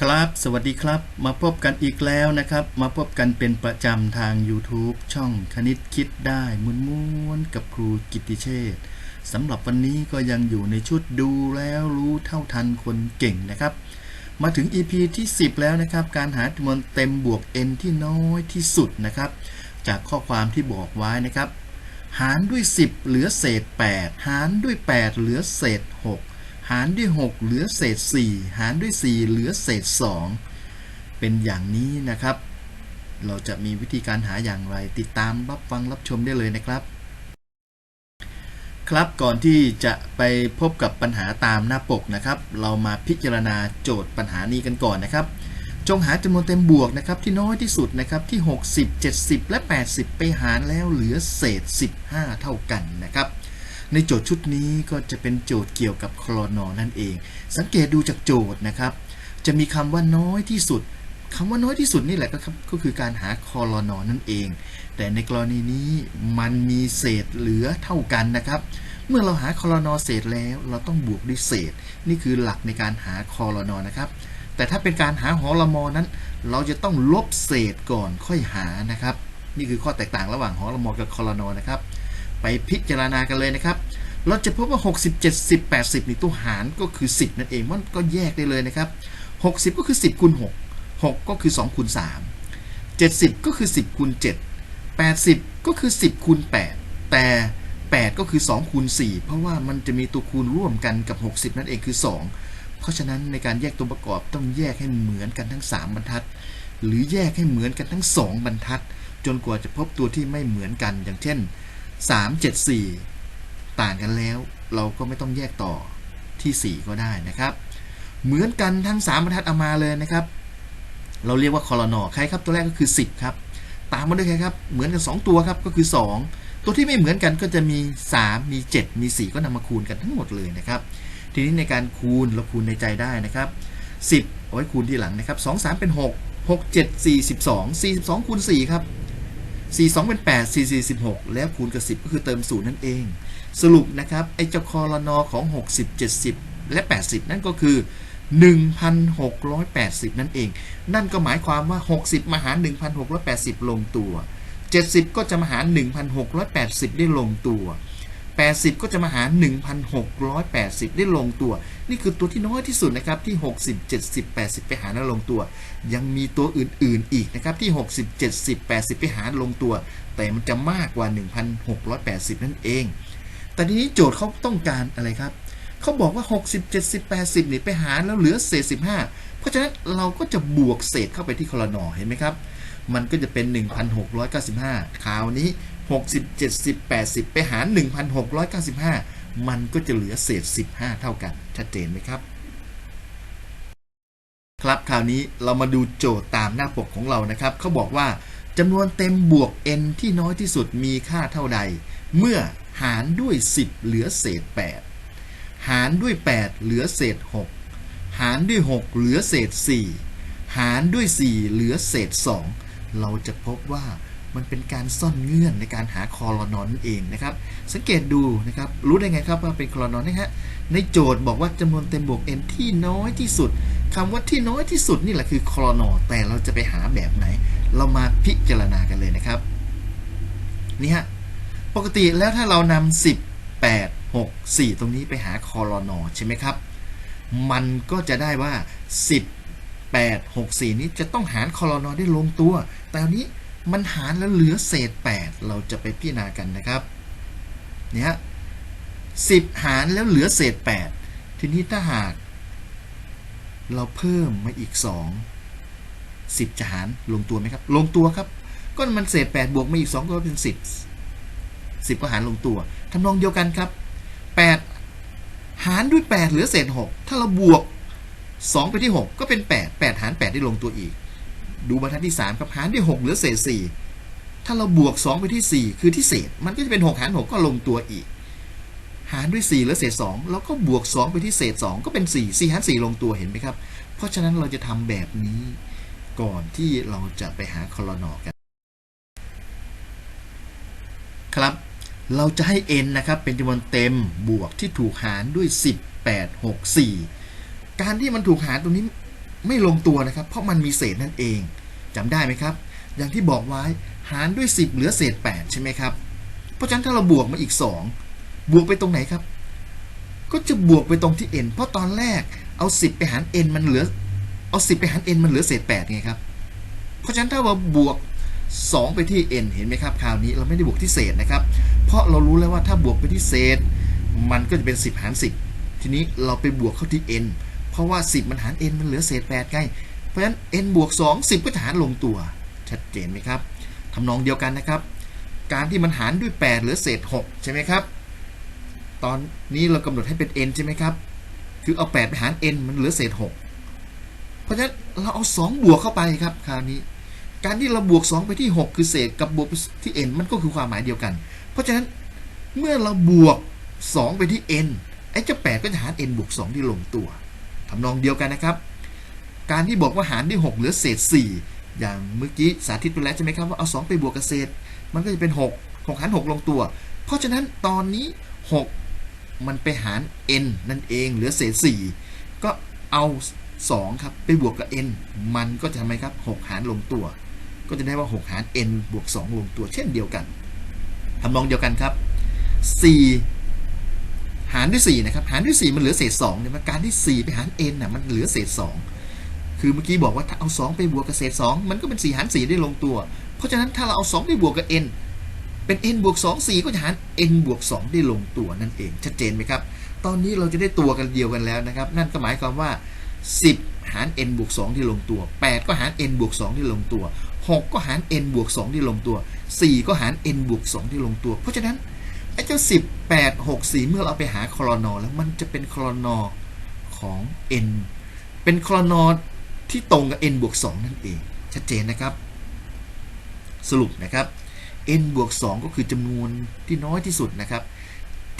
ครับ สวัสดีครับ มาพบกันอีกแล้วนะครับ มาพบกันเป็นประจำทาง YouTube ช่องคณิตคิดได้มุนม้วนๆกับครูกิติเชษฐ์สำหรับวันนี้ก็ยังอยู่ในชุดดูแล้วรู้เท่าทันคนเก่งนะครับ มาถึง EP ที่ 10 แล้วนะครับ การหาจำนวนเต็มบวก n ที่น้อยที่สุดนะครับ จากข้อความที่บอกไว้นะครับ หารด้วย 10 เหลือเศษ 8 หารด้วย 8 เหลือเศษ 6 หารด้วย 6 เหลือเศษ 4 หารด้วย 4 เหลือเศษ 2 เป็นอย่างนี้นะครับ เราจะมีวิธีการหาอย่างไร ติดตามรับฟังรับชมได้เลยนะครับ ครับก่อนที่จะไปพบกับปัญหาตามหน้าปกนะครับ เรามาพิจารณาโจทย์ปัญหานี้กันก่อนนะครับ จงหาจำนวนเต็มบวกนะครับที่น้อยที่สุดนะครับที่ 60 70 และ 80 ไปหารแล้วเหลือเศษ 15 เท่ากันนะครับ ในโจทย์ชุดนี้ก็จะเป็นโจทย์เกี่ยวกับคลอนอนั่นเอง สังเกตดูจากโจทย์นะครับ จะมีคำว่าน้อยที่สุดคำว่าน้อยที่สุดนี่แหละก็ครับก็คือการหาคลอนอนั่นเอง แต่ในกรณีนี้มันมีเศษเหลือเท่ากันนะครับ เมื่อเราหาคลอนอเศษแล้วเราต้องบวกด้วยเศษ นี่คือหลักในการหาคลอนอนะครับ แต่ถ้าเป็นการหาหอละมอนั้น เราจะต้องลบเศษก่อนค่อยหานะครับ นี่คือข้อแตกต่างระหว่างหอละมอกับคลอนอนะครับ ไปพิจารณากันเลยนะครับ เราจะพบว่า 60 70 80นี่ตัวหารก็คือ 10 นั่นเองมันก็แยกได้เลยนะครับ 60 ก็คือ 10คูณ6 6 ก็คือ2คูณ3 70 ก็คือ 10คูณ7 80 ก็คือ 10คูณ8 แต่ 8 ก็คือ2คูณ4เพราะว่ามันจะมีตัวคูณร่วมกันกับ 60 นั่นเองคือ 2 เพราะฉะนั้นในการแยกตัวประกอบต้องแยกให้เหมือนกันทั้ง 3 บรรทัด หรือแยกให้เหมือนกันทั้ง 2 บรรทัด จนกว่าจะพบตัวที่ไม่เหมือนกันอย่างเช่น 3 7 4 ต่างกันแล้ว เราก็ไม่ต้องแยกต่อที่ 4 ก็ได้นะครับ เหมือนกันทั้ง 3 บรรทัดเอามาเลยนะครับ เราเรียกว่าคอลนอใครครับ ตัวแรกก็คือ 10 ครับ ตามมาด้วยใครครับ เหมือนกัน 2 ตัวครับ ก็คือ 2 ตัวที่ไม่เหมือนกันก็จะมี 3 มี 7 มี 4 ก็นำมาคูณกันทั้งหมดเลยนะครับ ทีนี้ในการคูณเราคูณในใจได้นะครับ 10 เอาไว้คูณที่หลังนะครับ 2 3 เป็น 6 6 7 42 42คูณ4ครับ 4 2 เป็น 8 4 4 16 แล้วคูณกับ 10 ก็คือเติมศูนย์นั่นเอง สรุปนะครับ ไอ้เจ้าคอรนอของ 60 70 และ 80 นั่นก็คือ 1,680 นั่นเอง นั่นก็หมายความว่า 60 มาหาร 1,680 ลงตัว 70 ก็จะมาหาร 1,680 ได้ลงตัว 80 ก็จะมาหาร 1,680 ได้ลงตัว นี่คือตัวที่น้อยที่สุดนะครับที่ 60 70 80 ไปหารแล้วลงตัว ยังมีตัวอื่นๆอีกนะครับที่ 60 70 80 ไปหารลงตัว แต่มันจะมากกว่า 1,680 นั่นเอง แต่ทีนี้โจทย์เขาต้องการอะไรครับเขาบอกว่า 60 70 80 นี่ไปหารแล้วเหลือเศษ 15 เพราะฉะนั้นเราก็จะบวกเศษเข้าไปที่คลนอเห็นไหมครับ มันก็จะเป็น 1,695 คราวนี้ 60 70 80 ไปหาร 1,695 มันก็จะเหลือเศษ 15 เท่ากัน ชัดเจนไหมครับ ครับคราวนี้เรามาดูโจทย์ตามหน้าปกของเรานะครับเขาบอกว่าจำนวนเต็มบวก n ที่น้อยที่สุดมีค่าเท่าใด เมื่อหารด้วย 10 เหลือเศษ 8 หารด้วย 8 เหลือเศษ 6 หารด้วย 6 เหลือเศษ 4 หารด้วย 4 เหลือเศษ 2 เราจะพบว่ามันเป็นการซ่อนเงื่อนในการหาคอรอนนั่นเองนะครับ สังเกตดูนะครับ รู้ได้ไงครับว่าเป็นคอรนอนนะฮะในโจทย์บอกว่าจำนวนเต็มบวก n ที่น้อยที่สุดคำว่าที่น้อยที่สุดนี่แหละคือคอรนอแต่เราจะไปหาแบบไหน เรามาพิจารณากันเลยนะครับนี่ฮะปกติแล้วถ้าเรานำ10 8 6 4 ตรงนี้ไปหาคอรนอใช่ไหมครับ มันก็จะได้ว่า 10 8 6 4 นี้จะต้องหารคอรนอได้ลงตัว แต่อันนี้มันหารแล้วเหลือเศษ 8 เราจะไปพิจารณากันนะครับเนี่ยสิบหารแล้วเหลือเศษ 8 ทีนี้ถ้าหาก เราเพิ่มมาอีก 2 10 จะหารลงตัวไหมครับ ลงตัวครับ ก็มันเศษ 8 บวกมาอีก 2 ก็เป็น 10 10 ก็หารลงตัวทำนองเดียวกันครับ 8 หารด้วย 8 เหลือเศษ 6 ถ้าเราบวก 2 ไปที่ 6 ก็เป็น 8 8 หาร 8 ได้ลงตัวอีก ดูบรรทัดที่ 3 ครับหารด้วย6เหลือเศษ 4 ถ้าเราบวก 2 ไปที่ 4 คือที่เศษ มันก็จะเป็น 6 หาร 6 ก็ลงตัวอีก หารด้วย4เหลือเศษ 2 แล้วก็บวก 2 ไปที่เศษ 2 ก็เป็น 4 4 หาร 4 ลงตัวเห็นไหมครับ เพราะฉะนั้นเราจะทำแบบนี้ก่อนที่เราจะไปหาคอลนอกัน ครับเราจะให้ n นะครับ เป็นจำนวนเต็มบวกที่ถูกหารด้วย 10 8 6 4 การที่มันถูกหารตรงนี้ไม่ลงตัวนะครับ เพราะมันมีเศษนั่นเองจำได้ไหมครับ อย่างที่บอกไว้หารด้วย 10 เหลือเศษ 8 ใช่ไหมครับ เพราะฉะนั้นถ้าเราบวกมาอีก 2 บวกไปตรงไหนครับ ก็จะบวกไปตรงที่ n เพราะตอนแรกเอา 10 ไปหาร n มันเหลือ เอา 10 ไปหาร n มันเหลือเศษ 8 ไงครับ เพราะฉะนั้นถ้าเราบวก 2 ไปที่ n เห็นไหมครับคราวนี้เราไม่ได้บวกที่เศษนะครับ เพราะเรารู้แล้วว่าถ้าบวกไปที่เศษ มันก็จะเป็น 10 หาร 10 ทีนี้เราไปบวกเข้าที่ n เพราะว่า 10 มันหาร n มันเหลือเศษ8ไงเพราะฉะนั้น n บวก2 10 ก็จะหารลงตัว ชัดเจนไหมครับทำนองเดียวกันนะครับ การที่มันหารด้วย 8 เหลือเศษ 6 ใช่ไหมครับ ตอนนี้เรากำหนดให้เป็น n ใช่ไหมครับ คือเอา 8 ไปหาร n มันเหลือเศษ 6 เพราะฉะนั้นเราเอา 2 บวกเข้าไปครับคราวนี้ การที่เราบวก 2 ไปที่ 6 คือเศษกับบวกที่ n มันก็คือความหมายเดียวกัน เพราะฉะนั้นเมื่อเราบวก 2 ไปที่ n ไอ้เจ้า8ก็จะหาร n บวก 2 ที่ลงตัว ทำนองเดียวกันนะครับ การที่บอกว่าหารด้วย 6 เหลือเศษ 4 อย่างเมื่อกี้สาธิตไปแล้วใช่ไหมครับว่าเอา 2 ไปบวกกับเศษ มันก็จะเป็น 6 6หาร 6 ลงตัว เพราะฉะนั้นตอนนี้ 6 มันไปหาร n นั่นเองเหลือเศษ 4 ก็เอา 2 ครับไปบวกกับ n มันก็จะทำไมครับ 6 หารลงตัว ก็จะได้ว่า 6 หาร n บวก 2 ลงตัว เช่นเดียวกันทำนองเดียวกันครับ 4 หารด้วย4นะครับหารด้วย4มันเหลือเศษ2เนี่ยมันการที่ 4 ไปหาร n น่ะมันเหลือเศษ 2 คือเมื่อกี้บอกว่าถ้าเอา 2 ไปบวกกับเศษ 2 มันก็เป็น 4 หาร 4 ได้ลงตัว เพราะฉะนั้นถ้าเราเอา 2 ไปบวกกับ n เป็น n บวก2 4 ก็จะหาร n บวก2 ได้ลงตัวนั่นเองชัดเจนไหมครับ ตอนนี้เราจะได้ตัวกันเดียวกันแล้วนะครับ นั่นก็หมายความว่า 10 หาร n บวก2ที่ลงตัว 8 ก็หาร n บวก2ที่ลงตัว 6 ก็หาร n บวก2ที่ลงตัว 4 ก็หาร n บวก2ที่ลงตัว เพราะฉะนั้น ไอ้เจ้า10 8 6 4 เมื่อเราไปหาคลอนอแล้วมันจะเป็นคลอนอของ n เป็นคลอนอที่ตรงกับ n บวก 2 นั่นเอง ชัดเจนนะครับ สรุปนะครับ n บวก 2 ก็คือจำนวนที่น้อยที่สุดนะครับ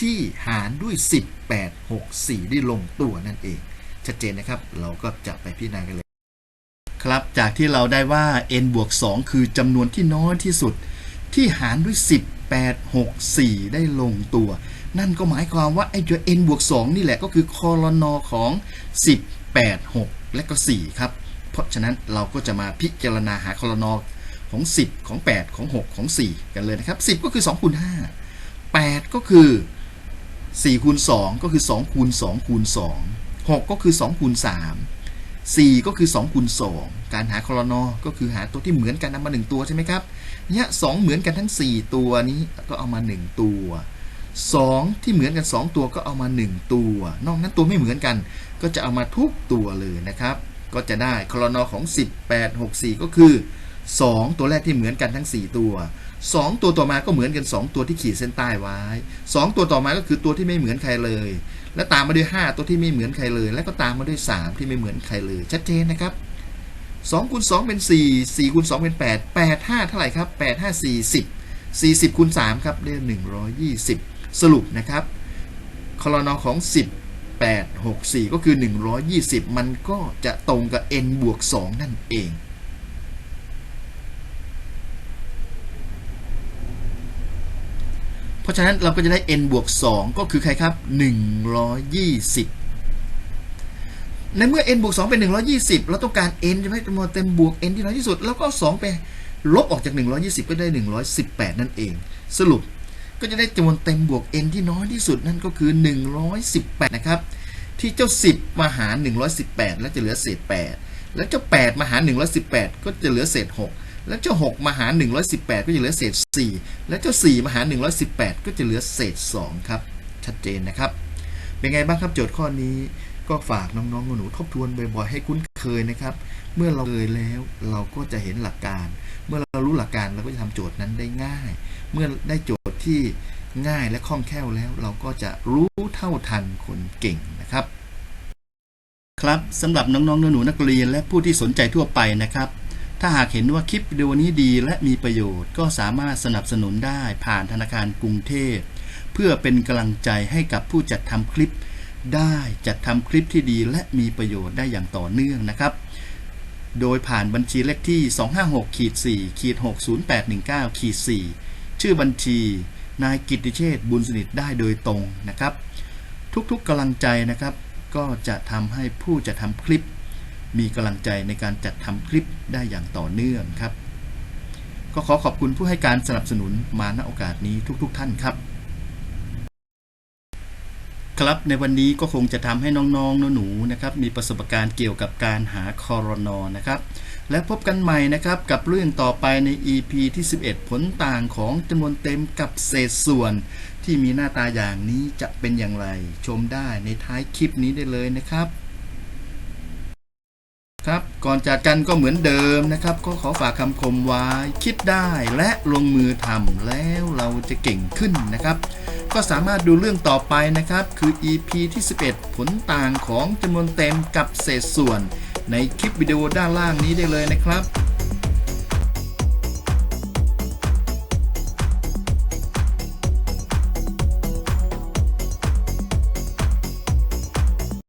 ที่หารด้วย10 8 6 4 ได้ลงตัวนั่นเอง ชัดเจนนะครับ เราก็จะไปพิจารณากันเลย ครับ จากที่เราได้ว่า n บวก 2 คือจำนวนที่น้อยที่สุด ที่หารด้วย 10 8 6 4 ได้ลงตัว นั่นก็หมายความว่าไอ้ตัว n บวก 2 นี่แหละก็คือคอลนอของ 10 8 6 และก็ 4 ครับ เพราะฉะนั้นเราก็จะมาพิจารณาหาคอลนอของ 10 ของ 8 ของ 6 ของ 4 กันเลยนะครับ 10 ก็คือ2คูณ5 8 ก็คือ4คูณ2ก็คือ2คูณ2คูณ2 6 ก็คือ2คูณ3 4 ก็คือ2คูณ2การหาคอลนอก็คือหาตัวที่เหมือนกันนำมา 1 ตัวใช่ไหมครับ เนี่ย2เหมือนกันทั้ง 4 ตัวนี้ก็เอามา 1 ตัว 2 ที่เหมือนกัน 2 ตัวก็เอามา 1 ตัว นอกนั้นตัวไม่เหมือนกัน ก็จะเอามาทุกตัวเลยนะครับ ก็จะได้คอลนอของ 18 6 4 ก็คือ 2 ตัวแรกที่เหมือนกันทั้ง 4 ตัว 2 ตัวต่อมาก็เหมือนกัน 2 ตัวที่ขีดเส้นใต้ไว้ 2 ตัวต่อมาก็คือตัวที่ไม่เหมือนใครเลย และตามมาด้วย 5 ตัวที่ไม่เหมือนใครเลย แล้วก็ตามมาด้วย 3 ที่ไม่เหมือนใครเลย ชัดเจนนะครับ 2คูณ2เป็น 4 4คูณ2เป็น 8 8 5 เท่าไหร่ครับ 8 5 40 40คูณ3ครับได้120 สรุปนะครับคอลนอของ10 8 6 4 ก็คือ 120 มันก็จะตรงกับ n บวก 2 นั่นเองเพราะฉะนั้นเราก็จะได้ n บวก 2 ก็คือใครครับ 120 ในเมื่อ n บวก2เป็น 120 เราต้องการ n จะให้จำนวนเต็มบวก n ที่น้อยที่สุด แล้วก็ 2 ไป ลบออกจาก 120 ก็ได้ 118 นั่นเอง สรุปก็จะได้จำนวนเต็มบวก n ที่น้อยที่สุดนั่นก็คือ 118 นะครับ ที่เจ้า 10 มาหาร 118 แล้วจะเหลือเศษ 8 แล้วเจ้า 8 มาหาร 118 ก็จะเหลือเศษ 6 แล้วเจ้า 6 มาหาร 118 ก็จะเหลือเศษ 4 แล้วเจ้า 4 มาหาร 118 ก็จะเหลือเศษ 2 ครับ ชัดเจนนะครับ เป็นไงบ้างครับโจทย์ข้อนี้ ก็ฝากน้องๆหนูๆทบทวนบ่อยๆให้คุ้นเคยนะครับ เมื่อเราเคยแล้วเราก็จะเห็นหลักการ เมื่อเรารู้หลักการเราก็จะทำโจทย์นั้นได้ง่าย เมื่อได้โจทย์ที่ง่ายและคล่องแคล่วแล้ว เราก็จะรู้เท่าทันคนเก่งนะครับ ครับสำหรับน้องๆหนูๆนักเรียนและผู้ที่สนใจทั่วไปนะครับ ถ้าหากเห็นว่าคลิปวิดีโอนี้ดีและมีประโยชน์ ก็สามารถสนับสนุนได้ผ่านธนาคารกรุงเทพ เพื่อเป็นกำลังใจให้กับผู้จัดทำคลิป ได้จัดทำคลิปที่ดีและมีประโยชน์ได้อย่างต่อเนื่องนะครับ โดยผ่านบัญชีเลขที่ 256ขีด4ขีด60819ขีด4ชื่อบัญชี นายกิติเชษฐ์บุญสนิทได้โดยตรงนะครับ ทุกๆกำลังใจนะครับ ก็จะทำให้ผู้จะทำคลิป มีกำลังใจในการจัดทำคลิปได้อย่างต่อเนื่องครับ ก็ขอขอบคุณผู้ให้การสนับสนุนมาณโอกาสนี้ทุก ๆทท่านครับ ครับในวันนี้ก็คงจะทำให้น้องๆหนูๆนะครับมีประสบการณ์เกี่ยวกับการหาคอรนอนะครับและพบกันใหม่นะครับกับเรื่องต่อไปใน EP ที่ 11 ผลต่างของจำนวนเต็มกับเศษส่วน ที่มีหน้าตาอย่างนี้จะเป็นอย่างไร ชมได้ในท้ายคลิปนี้ได้เลยนะครับ ครับก่อนจากกันก็เหมือนเดิมนะครับ ก็ขอฝากคำคมไว้ คิดได้และลงมือทำแล้วเราจะเก่งขึ้นนะครับ ก็สามารถดูเรื่องต่อไปนะครับ คือ EP ที่ 11 ผลต่างของจำนวนเต็มกับเศษส่วน ในคลิปวิดีโอด้านล่างนี้ได้เลยนะครับ